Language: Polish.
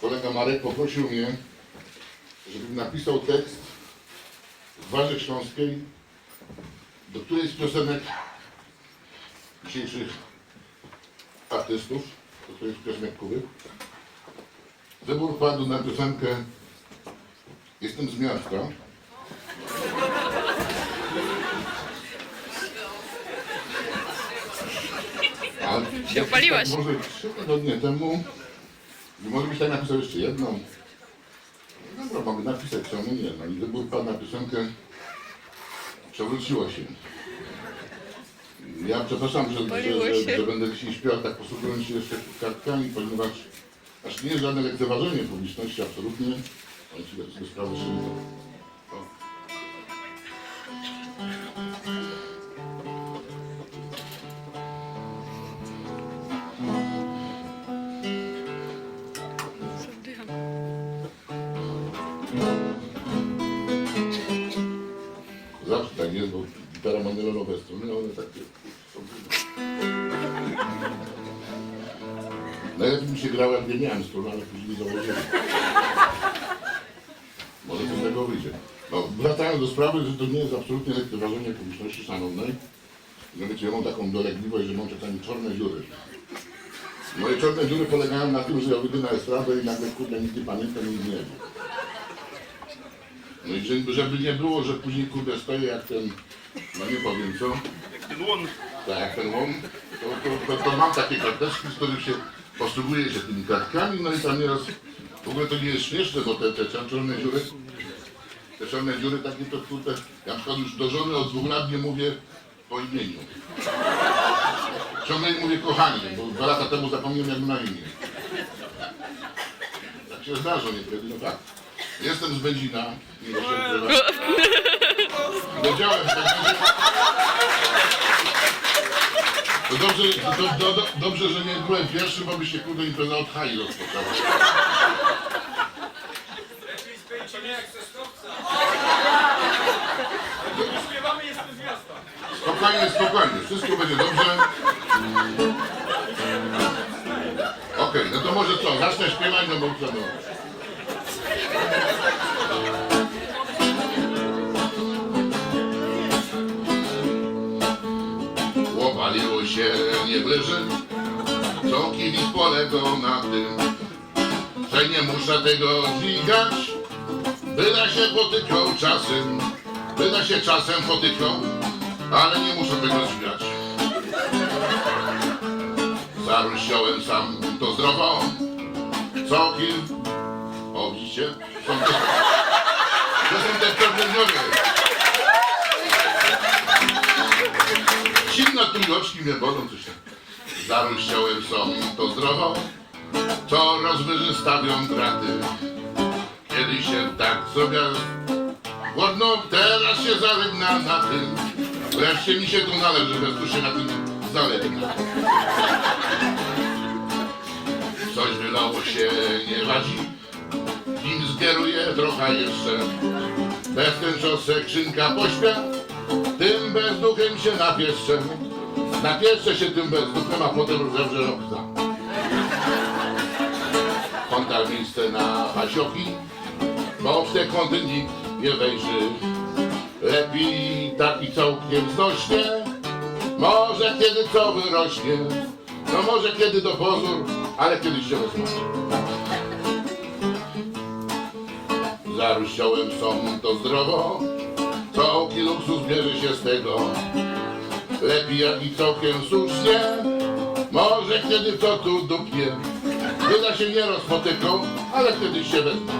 kolega Marek poprosił mnie, żebym napisał tekst z Warzy Śląskiej, do którejś z piosenek dzisiejszych artystów, do którejś z piosenek Kuby. Wybór padł na piosenkę Jestem z miasta. Się. Tak może trzy tygodnie temu, i może byś tak napisał jeszcze jedną. No dobra, mogę napisać, czemu nie? No i wybór padł na piosenkę Przewróciło się. Ja przepraszam, że, że, że, że będę dzisiaj śpiewał tak posługując się jeszcze kartkami, ponieważ aż nie jest żadne lekceważenie publiczności, absolutnie. Sobie sobie sprawę szybko. Zawsze tak jest, bo gitara ma nylonowe struny, a one takie są. Najlepiej mi się grało, jak nie miałem strun, ale później założyłem. Może coś z tego wyjdzie. No, wracając do sprawy, że to nie jest absolutnie lekceważenie publiczności szanownej. No wiecie, ja mam taką dolegliwość, że mam czasami czarne dziury. Moje czarne dziury polegają na tym, że ja wyjdę na estradę i nagle kurde nikt nie nikt nie wie. No i żeby, żeby nie było, że później kurde stoję jak ten, no nie powiem co, Ten łon. tak jak ten łom, to, to, to, to mam takie karteczki, z których się posługuję się tymi kartkami, no i tam nieraz, w ogóle to nie jest śmieszne, bo te, te czarne dziury, te czarne dziury takie to kurde, ja na przykład już do żony od dwóch lat nie mówię po imieniu. Ciągle mówię kochanie, bo dwa lata temu zapomniałem jak na imię. Tak się zdarza niekiedy, no tak. Jestem z Będzina, nie ukrywać. Wiedziałem, tak. To dobrze, do, do, do, dobrze, że nie byłem pierwszy, bo by się kurde impreza od hali rozpoczęła. Jak. Śpiewamy jestem z miasta. Spokojnie, spokojnie, wszystko będzie dobrze. Okej, no to może co, zacznę śpiewać, no bo co no. Łopaliło się nie co kielich polegał na tym, że nie muszę tego dźwigać, Byda się potykał czasem, byda się czasem potykał, ale nie muszę tego śmiać. Zaruściałem sam to zdrowo, całkiem, o widzicie, są te, to są te pewne Zimna trójeczki mnie bolą, coś tam. Zaruściałem sam to zdrowo, co rozwyżystawią graty. Kiedyś się tak sobie głodno, teraz się zalegna na tym. Wreszcie mi się tu należy, tu się na tym zalegna. Coś wylało się nie wadzi, kim zgeruje trochę jeszcze. Bez ten czosek szynka pośpia, tym bezduchem się napieszczę. Napieszczę się tym bezduchem, a potem zawrze okna. Kontar miejsce na pasioki, bo w te kąty nikt nie wejrzy. Lepiej taki całkiem znośnie, może kiedy co wyrośnie, no może kiedy do pozór, ale kiedyś się wezmą. Zaruściołem są to zdrowo, całki luksus bierze się z tego. Lepiej jak i całkiem słusznie, może kiedy co tu dupnie. Wyda się nie rozpotyką, ale kiedyś się wezmą.